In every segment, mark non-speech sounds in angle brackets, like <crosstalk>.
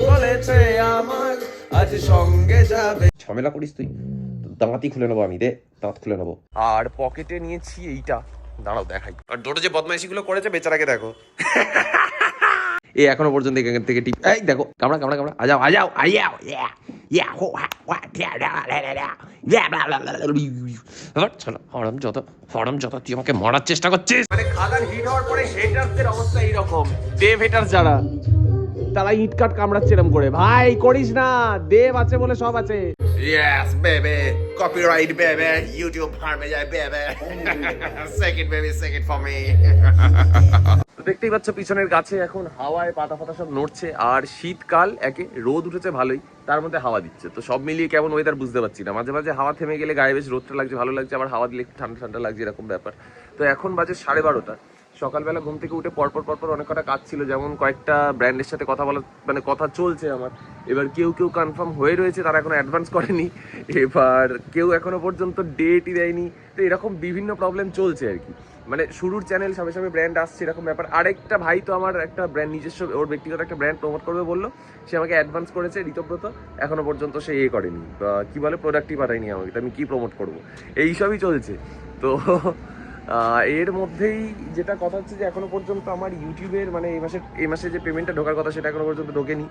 বলেছে আমার আজ সঙ্গে যাবে ঝামেলা করিস তুই দাঁতই খুলে নেব আমি দে দাঁত খুলে নেব আর পকেটে নিয়েছি এইটা দাঁড়াও দেখাই আর দুটো যে বদমাইশিগুলো করেছে বেচারাকে দেখো এ এখনও পর্যন্ত এখান থেকে টিপ এই দেখো কামড়া কামড়া কামড়া আজাও আজাও আয়াও ইয়া ইয়া হো ইয়া চলো হরম যত হরম যত তুই আমাকে মারার চেষ্টা করছিস মানে খাদান হিট হওয়ার পরে হেটারদের অবস্থা এইরকম দেব হেটার যারা তারা ইট কাট কামড়াচ্ছে এরম করে ভাই করিস না দেব আছে বলে সব আছে Yes, baby. Copyright, baby. YouTube harm যায়, baby. second, baby, second for me. দেখতেই পাচ্ছ পিছনের গাছে এখন হাওয়ায় পাতা ফাতা সব নড়ছে আর শীতকাল একে রোদ উঠেছে ভালোই তার মধ্যে হাওয়া দিচ্ছে তো সব মিলিয়ে কেমন ওয়েদার বুঝতে পারছি না মাঝে মাঝে হাওয়া থেমে গেলে গায়ে বেশ রোদটা লাগছে ভালো লাগছে আবার হাওয়া দিলে একটু ঠান্ডা ঠান্ডা লাগছে এরকম ব্যাপার তো এখন বাজে সাড়ে বারোটা সকালবেলা ঘুম থেকে উঠে পরপর পরপর অনেক কটা কাজ ছিল, যেমন কয়েকটা ব্র্যান্ডের সাথে কথা বলা মানে কথা চলছে আমার। এবার কেউ কেউ কনফার্ম হয়ে রয়েছে, তারা এখনও অ্যাডভান্স করেনি। এবার কেউ এখনও পর্যন্ত ডেটই দেয়নি। তো এরকম বিভিন্ন প্রবলেম চলছে আর কি। মানে শুরুর চ্যানেল সবে সবে ব্র্যান্ড আসছে, এরকম ব্যাপার। আরেকটা ভাই তো আমার একটা ব্র্যান্ড নিজস্ব, ওর ব্যক্তিগত একটা ব্র্যান্ড প্রমোট করবে বলল। সে আমাকে অ্যাডভান্স করেছে, ঋতব্রত। এখনও পর্যন্ত সে ইয়ে করেনি। কি বলে প্রোডাক্টই পাঠায়নি আমাকে আমি কি প্রমোট করব? এই সবই চলছে। তো এর মধ্যেই যেটা কথা হচ্ছে যে এখনও পর্যন্ত আমার ইউটিউবের মানে এই মাসে এই মাসে যে পেমেন্টটা ঢোকার কথা সেটা এখনও পর্যন্ত ঢোকেনি।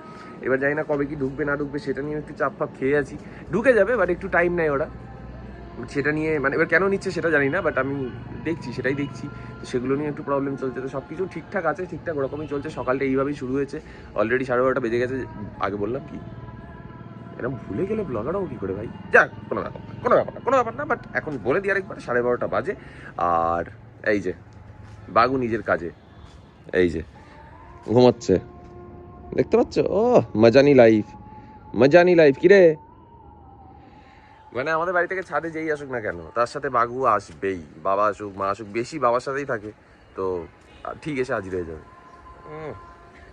এবার জানি না কবে কি ঢুকবে, না ঢুকবে, সেটা নিয়ে একটু চাপ ফাপ খেয়ে আছি। ঢুকে যাবে বাট একটু টাইম নেয় ওরা। সেটা নিয়ে মানে এবার কেন নিচ্ছে সেটা জানি না বাট আমি দেখছি, সেটাই দেখছি। তো সেগুলো নিয়ে একটু প্রবলেম চলছে। তো সব কিছু ঠিকঠাক আছে, ঠিকঠাক ওরকমই চলছে। সকালটা এইভাবেই শুরু হয়েছে। অলরেডি সাড়ে বারোটা বেজে গেছে। আগে বললাম কি? এরকম ভুলে গেলে ব্লগারও কি করে ভাই? যাক, কোনো ব্যাপার না, কোনো ব্যাপার না, কোনো ব্যাপার না বাট এখন বলে দিই আরেকবার, সাড়ে বারোটা বাজে, আর এই যে, বাগু নিজের কাজে, এই যে, ঘুমাচ্ছে, দেখতে পাচ্ছ? ও মজানি লাইফ মজানি লাইফ কিরে মানে আমাদের বাড়ি থেকে ছাদে যেই আসুক না কেন, তার সাথে বাঘু আসবেই, বাবা আসুক, মা আসুক, বেশি বাবার সাথেই থাকে, তো ঠিক এসে হাজির হয়ে যাবে।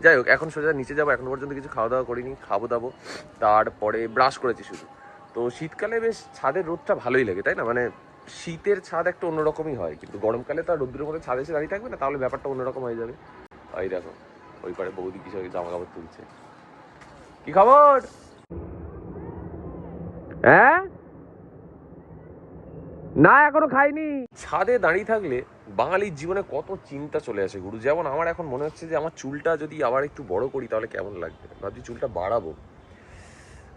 যাই হোক, এখন সোজা নিচে যাব, এখন পর্যন্ত কিছু খাওয়া দাওয়া করিনি, খাব দাবো। তারপরে ব্রাশ করেছি শুধু। তো শীতকালে বেশ ছাদের রোদটা ভালোই লাগে, তাই না? মানে শীতের ছাদ একটা অন্যরকমই হয়, কিন্তু গরমকালে তো আর রোদ্দুরের মধ্যে ছাদে এসে দাঁড়িয়ে থাকবে না? তাহলে ব্যাপারটা অন্যরকম হয়ে যাবে। ওই দেখো, ওই পারে বৌদি কিছু জামা কাপড় তুলছে। কি খবর? হ্যাঁ? না, এখনও খাইনি। ছাদে দাঁড়িয়ে থাকলে বাঙালির জীবনে কত চিন্তা চলে আসে গুরু। যেমন আমার এখন মনে হচ্ছে যে আমার চুলটা যদি আবার একটু বড় করি তাহলে কেমন লাগবে? ভাবছি চুলটা বাড়াবো।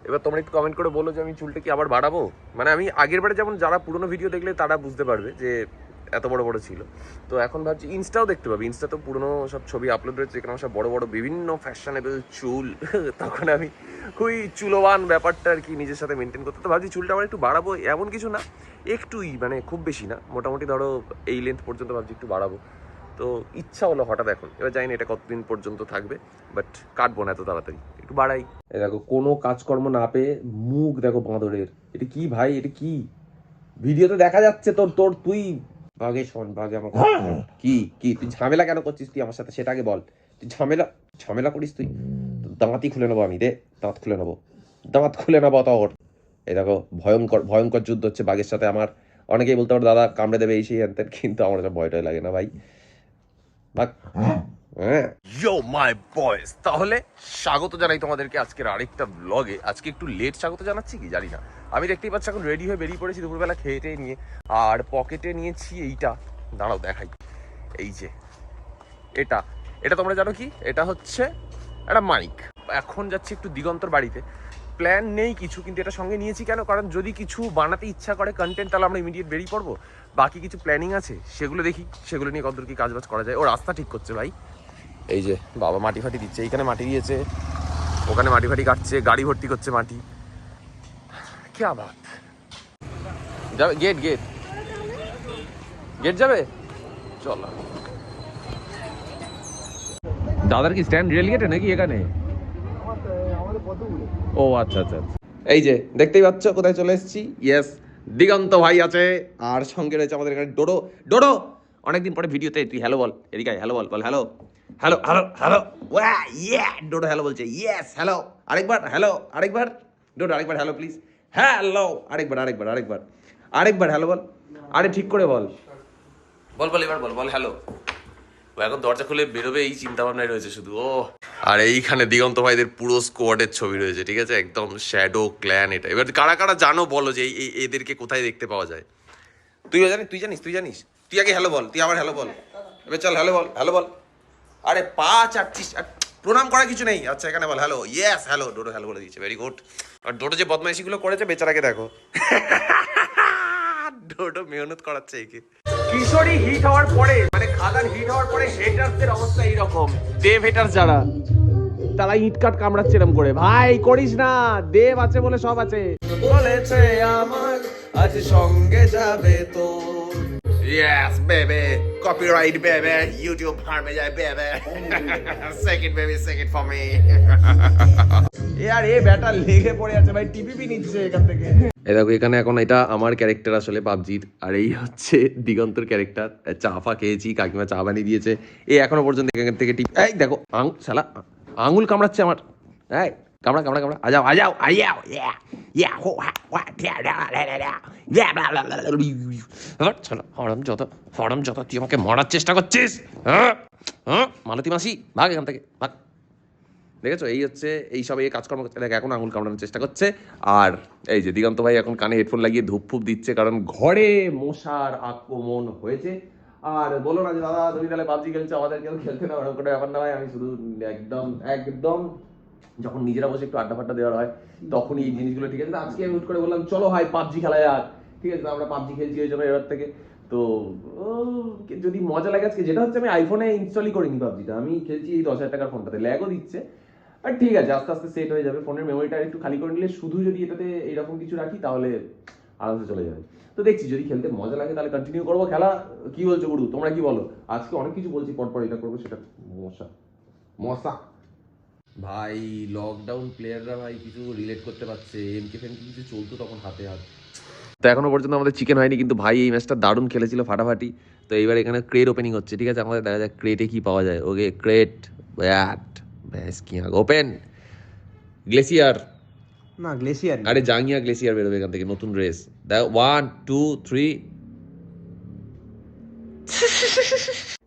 এবার তোমরা একটু কমেন্ট করে বলো যে আমি চুলটা কি আবার বাড়াবো? মানে আমি আগের বারে যেমন যারা পুরনো ভিডিও দেখলে তারা বুঝতে পারবে যে এত বড় বড় ছিল। তো এখন ভাবছি ইনস্টাও দেখতে পাবি। ইনস্টা তো পুরোনো সব ছবি আপলোড রয়েছে, যেখানে আমার সব বড় বড় বিভিন্ন ফ্যাশনেবল চুল। <laughs> তখন আমি খুবই চুলবান ব্যাপারটা আর কি নিজের সাথে মেনটেন করতে তো ভাবছি চুলটা আবার একটু বাড়াবো, এমন কিছু না একটুই মানে খুব বেশি না। মোটামুটি ধরো এই লেন্থ পর্যন্ত ভাবছি একটু বাড়াবো। তো ইচ্ছা হলো হঠাৎ এখন। এবার জানি না এটা কতদিন পর্যন্ত থাকবে বাট কাটবো না এত তাড়াতাড়ি। একটু বাড়াই। দেখো, কোনো কাজকর্ম না পেয়ে মুখ দেখো বাঁদরের। এটা কি ভাই? এটা কি? ভিডিওতে দেখা যাচ্ছে তোর তোর, তুই বাঘে শোন বাঘে আমার কথা শোন। কি কি? তুই ঝামেলা কেন করছিস? তুই আমার সাথে সেটা আগে বল। তুই ঝামেলা ঝামেলা করিস তুই। দাঁতই খুলে নেব আমি দে। দাঁত খুলে নেব। দাঁত খুলে নেব তোর এই দেখো ভয়ঙ্কর ভয়ঙ্কর যুদ্ধ হচ্ছে বাঘের সাথে আমার। অনেকেই বলতে পারো দাদা কামড়ে দেবে এই সেই হ্যান কিন্তু আমার ভয়টাই লাগে না ভাই। বাঘ হ্যাঁ। Yo, my boys. তাহলে স্বাগত জানাই তোমাদেরকে আজকের আরেকটা ব্লগে আজকে একটু লেট স্বাগত জানাচ্ছি কি? জানি না। আমি দেখতেই পাচ্ছি এখন রেডি হয়ে বেরিয়ে পড়েছি দুপুরবেলা খেয়ে নিয়ে। আর পকেটে নিয়েছি এইটা। দাঁড়াও দেখাই। এই যে এটা। এটা তোমরা জানো কি? এটা হচ্ছে একটা মাইক এখন যাচ্ছি একটু দিগন্তর বাড়িতে। প্ল্যান নেই কিছু কিন্তু এটা সঙ্গে নিয়েছি কেন? কারণ যদি কিছু বানাতে ইচ্ছা করে কন্টেন্ট তাহলে আমরা ইমিডিয়েট বেরিয়ে পড়ব। বাকি কিছু প্ল্যানিং আছে সেগুলো দেখি। সেগুলো নিয়ে কতদূর কি কাজবাজ করা যায়। ও রাস্তা ঠিক করছে ভাই। এই যে বাবা মাটি ফাটি দিচ্ছে, এইখানে মাটি দিয়েছে, ওখানে মাটি ফাটি কাটছে, গাড়ি ভর্তি করছে মাটি। কে আবার যাবে গেট গেট গেট যাবে? চল। দাদার কি স্ট্যান্ড রেল গেটে নাকি এখানে? ও আচ্ছা আচ্ছা আচ্ছা। এই যে, দেখতেই পাচ্ছ, কোথায় চলে এসেছি? ইয়েস দিগন্ত ভাই আছে, আর সঙ্গে রয়েছে আমাদের এখানে ডোডো। ডোডো! অনেকদিন পরে ভিডিওতে তুই হ্যালো বল। এদিকে হ্যালো বল বল হ্যালো হ্যালো হ্যালো হ্যালো ওয়া ইয়ে ডোডো হ্যালো বলছে। ইয়েস হ্যালো আরেকবার হ্যালো আরেকবার। ডোডো, আরেকবার হ্যালো প্লিজ হ্যালো আরেকবার আরেকবার আরেকবার। আরেকবার হ্যালো বল। আরে ঠিক করে বল। বল বল, এবার বল বল হ্যালো ও এখন দরজা খুলে বেরোবে, এই চিন্তা ভাবনায় রয়েছে শুধু, ও। আর এইখানে দিগন্ত ভাইদের পুরো স্কোয়াডের ছবি রয়েছে, ঠিক আছে? একদম শ্যাডো ক্ল্যান এটা। এবার কারা কারা জানো বলো যে এই, এদেরকে কোথায় দেখতে পাওয়া যায়? তুইও জানিস? তুই জানিস? তুই জানিস? তুই আগে হ্যালো বল তুই আবার হ্যালো বল। এবার চল হ্যালো বল হ্যালো বল। আরে পা চাটছিস আর প্রণাম করার কিছু নেই। আচ্ছা এখানে বল হ্যালো ইয়েস হ্যালো ডোডো হ্যালো বলে দিয়েছে। ভেরি গুড আর ডোডো যে বদমাইশিগুলো করেছে বেচারাকে দেখো। <laughs> ডোডো মেহনত করাচ্ছে একে। কিশোরী হিট হওয়ার পরে মানে খাদান হিট হওয়ার পরে হেটারদের অবস্থা এইরকম। দেব হেটার যারা তারা ইট কাট কামড়াচ্ছে এরম করে। ভাই করিস না। দেব আছে বলে সব আছে। বলেছে আমার আজ সঙ্গে যাবে তো। Yes, baby. Copyright, baby. YouTube ফার্মে যায়, baby. <laughs> second, baby, second for me. <laughs> এ আর এ ব্যাটা লেগে পড়ে আছে ভাই টিপিপি নিচ্ছে এখান থেকে এই দেখো এখানে এখন এটা আমার ক্যারেক্টার আসলে পাবজির আর এই হচ্ছে দিগন্তর ক্যারেক্টার চা ফা খেয়েছি কাকিমা চা বানিয়ে দিয়েছে এই এখনও পর্যন্ত এখান থেকে টিপ এই দেখো আং শালা আঙুল কামড়াচ্ছে আমার এই কামড়া কামড়া কামড়া আজাও আজাও আজাও ইয়া ইয়া হো হা ওয়া টিয়া ডা লা লা লা ইয়া ব্লা ব্লা ব্লা লা হট শালা হরম যত হরম যত তুই আমাকে মারার চেষ্টা করছিস হ্যাঁ হ্যাঁ মালতী মাসি ভাগ এখান থেকে ভাগ দেখেছ এই হচ্ছে এই সব এই কাজকর্ম করছে দেখ এখন আঙুল কামড়ানোর চেষ্টা করছে আর এই যে দিগন্ত ভাই এখন কানে হেডফোন লাগিয়ে ধূপ ফুপ দিচ্ছে কারণ ঘরে মশার আক্রমণ হয়েছে আর বলো না যে দাদা তুমি তাহলে পাবজি খেলছো আমাদের কেউ খেলতে না ওরকম কোনো ব্যাপার না ভাই আমি শুধু একদম একদম যখন নিজেরা বসে একটু আড্ডা ফাড্ডা দেওয়ার হয়, তখনই এই জিনিসগুলো ঠিক আছে। আজকে আমি উঠ করে বললাম, চলো ভাই, পাবজি খেলা যাক। ঠিক আছে আমরা পাবজি খেলছি ওই জন্য এবার থেকে। তো যদি মজা লাগে আজকে, যেটা হচ্ছে আমি আইফোনে ইনস্টলই করিনি পাবজিটা। আমি খেলছি এই দশ হাজার টাকার ফোনটাতে ল্যাগও দিচ্ছে। আর ঠিক আছে, আস্তে আস্তে সেট হয়ে যাবে। ফোনের মেমোরিটা একটু খালি করে নিলে শুধু যদি এটাতে এইরকম কিছু রাখি, তাহলে আরামসে চলে যাবে। তো দেখছি, যদি খেলতে মজা লাগে, তাহলে কন্টিনিউ করব খেলা। কি বলছো গুরু, তোমরা কি বলো? আজকে অনেক কিছু বলছি, পরপর এটা করব, সেটা মশা। মশা। ভাই লকডাউন প্লেয়াররা ভাই কিছু রিলেট করতে পারছে। এমকে ফেমকে কিছু চলতো তখন হাতে হাত। তো এখনও পর্যন্ত আমাদের চিকেন হয়নি কিন্তু ভাই এই ম্যাচটা দারুণ খেলেছিল ফাটাফাটি। তো এইবার এখানে ক্রেট ওপেনিং হচ্ছে ঠিক আছে? আমাদের দেখা যাক ক্রেটে কি পাওয়া যায়। ওকে ক্রেট ব্যাট ব্যাস কি ওপেন গ্লেসিয়ার না গ্লেসিয়ার আরে জাঙ্গিয়া গ্লেসিয়ার বেরোবে এখান থেকে নতুন রেস দেখ ওয়ান টু থ্রি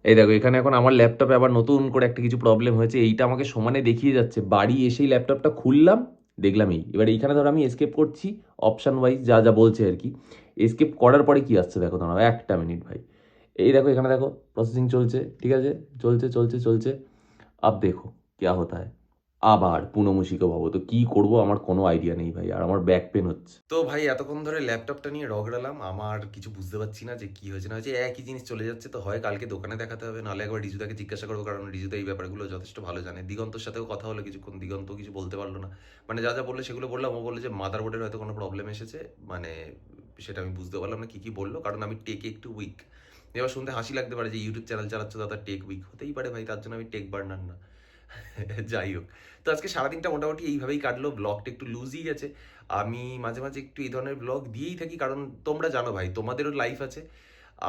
এই দেখো, এখানে এখন আমার ল্যাপটপে আবার নতুন করে একটা কিছু প্রবলেম হয়েছে, এইটা আমাকে সমানে দেখিয়ে যাচ্ছে। বাড়ি এসেই ল্যাপটপটা খুললাম, দেখলাম এই। এবার এইখানে ধরো আমি এসকেপ করছি অপশান ওয়াইজ যা যা বলছে আর কি। এসকেপ করার পরে কি আসছে দেখো তোমার একটা মিনিট ভাই। এই দেখো, এখানে দেখো প্রসেসিং চলছে, ঠিক আছে? চলছে চলছে চলছে। আপ দেখো কে হতা হয় আবার পুনমুশিকে ভাবো। তো কি করব? আমার কোনো আইডিয়া নেই ভাই, আর আমার ব্যাক পেন হচ্ছে। তো ভাই, এতক্ষণ ধরে ল্যাপটপটা নিয়ে রগড়ালাম। আমার কিছু বুঝতে পারছি না যে কি হয়েছে। না হয়েছে, একই জিনিস চলে যাচ্ছে। তো হয় কালকে দোকানে দেখাতে হবে, নাহলে একবার রিজুদাকে জিজ্ঞাসা করব, কারণ রিজুদা এই ব্যাপারগুলো যথেষ্ট ভালো জানে। দিগন্তর সাথেও কথা হলো কিছুক্ষণ, দিগন্ত কিছু বলতে পারল না। মানে যা যা বলল সেগুলো বললাম। ও বলল যে মাদারবোর্ডের হয়তো কোনো প্রবলেম এসেছে। মানে সেটা আমি বুঝতে পারলাম না, কি কি বলল। কারণ আমি টেকে একটু উইক এবার শুনতে হাসি লাগতে পারে যে ইউটিউব চ্যানেল চালাচ্ছ দাদা টেক উইক হতেই পারে ভাই, তার জন্য আমি টেক বার্নার না। যাই হোক। তো আজকে সারাদিনটা মোটামুটি এইভাবেই কাটলো ব্লগটা একটু লুজই গেছে। আমি মাঝে মাঝে একটু এই ধরনের ব্লগ দিয়েই থাকি, কারণ তোমরা জানো ভাই, তোমাদেরও লাইফ আছে।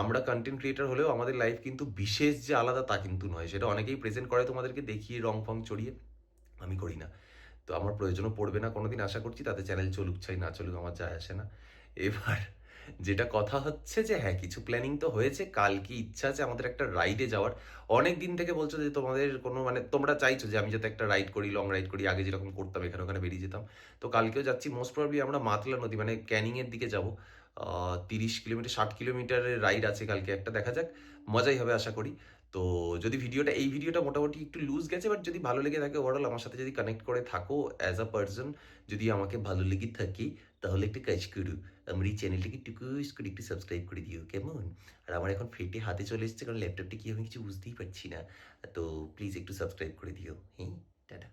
আমরা কন্টেন্ট ক্রিয়েটার হলেও আমাদের লাইফ কিন্তু বিশেষ যে আলাদা তা কিন্তু নয়। সেটা অনেকেই প্রেজেন্ট করে তোমাদেরকে দেখিয়ে, রং ফং চড়িয়ে। আমি করি না। তো আমার প্রয়োজনও পড়বে না কোনোদিন, আশা করছি। তাতে চ্যানেল চলুক, চাই না চলুক, আমার যায় আসে না। এবার যেটা কথা হচ্ছে যে হ্যাঁ কিছু প্ল্যানিং তো হয়েছে, কালকে ইচ্ছা আছে আমাদের একটা রাইডে যাওয়ার। অনেক দিন থেকে বলছো যে, তোমাদের কোনো মানে তোমরা চাইছো যে, আমি যাতে একটা রাইড করি লং রাইড করি, আগে যেরকম করতাম, এখানে ওখানে বেরিয়ে যেতাম। তো কালকেও যাচ্ছি মোস্ট প্রবলি আমরা মাতলা নদী মানে ক্যানিংয়ের দিকে যাব। তিরিশ কিলোমিটার, ষাট কিলোমিটারের রাইড আছে কালকে, একটা দেখা যাক, মজাই হবে আশা করি। তো যদি ভিডিওটা, এই ভিডিওটা মোটামুটি একটু লুজ গেছে বাট যদি ভালো লেগে থাকে ওভারঅল আমার সাথে যদি কানেক্ট করে থাকো অ্যাজ আ পার্সন যদি আমাকে ভালো লেগে থাকি, তাহলে একটু কাজ করু। আমার এই চ্যানেলটাকে একটু করে, একটু সাবস্ক্রাইব করে দিও, কেমন? আর আমার এখন ফেটে হাতে চলে এসেছে, কারণ ল্যাপটপটা কি আমি কিছু বুঝতেই পারছি না। তো প্লিজ একটু সাবস্ক্রাইব করে দিও। হ্যাঁ টাটা।